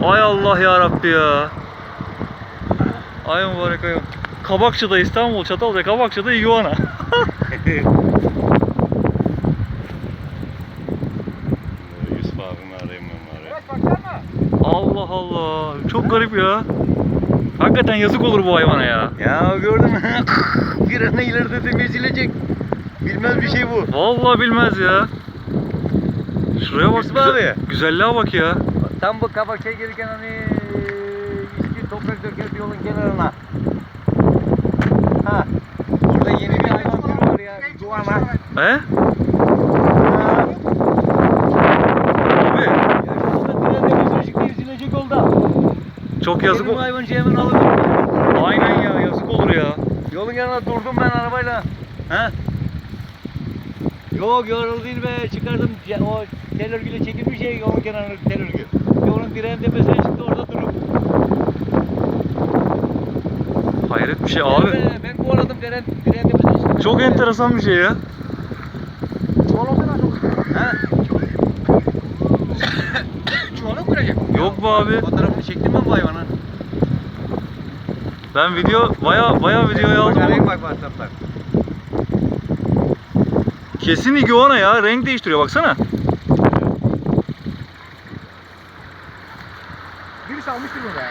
Ay Allah ya Rabbi ya. Ay mübarek ay. Kabakçı'da İstanbul, Çatalca Kabakçı'da iguana. Yusuf abimi arayayım ben bari. Evet baksana. Allah Allah. Çok garip ya. Hakikaten yazık olur bu hayvana ya. Ya gördün mü? bir an ileride de mezilecek. Bilmez bir şey bu. Vallahi bilmez ya. Şuraya bak. Güzel- abi. güzelliğe bak ya. Tam bu kabakçaya gelirken hani iski toprak döküyordu yolun kenarına. Ha. Burada yeni bir hayvan türü var ya. Iguana. He? Oldu. çok yazık Benim o- hayvancı hemen alıp Aynen ya yazık olur ya. Yolun yanına durdum ben arabayla. He? Yok yorul değil be çıkardım o tel örgüyle çekilmiş ya yolun kenarına tel örgü. Yolun direğin tepesine çıktı orada durup. Hayret bir şey abi. Ben, ben kovaladım direğin, direğin tepesine çıktı. Çok enteresan bir şey ya. Çok. He? Çuvalı kıracak. Yok bu abi. Fotoğrafını çektim ben bu hayvanın. Ben video baya baya videoya Bak aldım. ama bak WhatsApp'tan. Kesin iguana ya. Renk değiştiriyor baksana. Birisi almıştır bunu ya.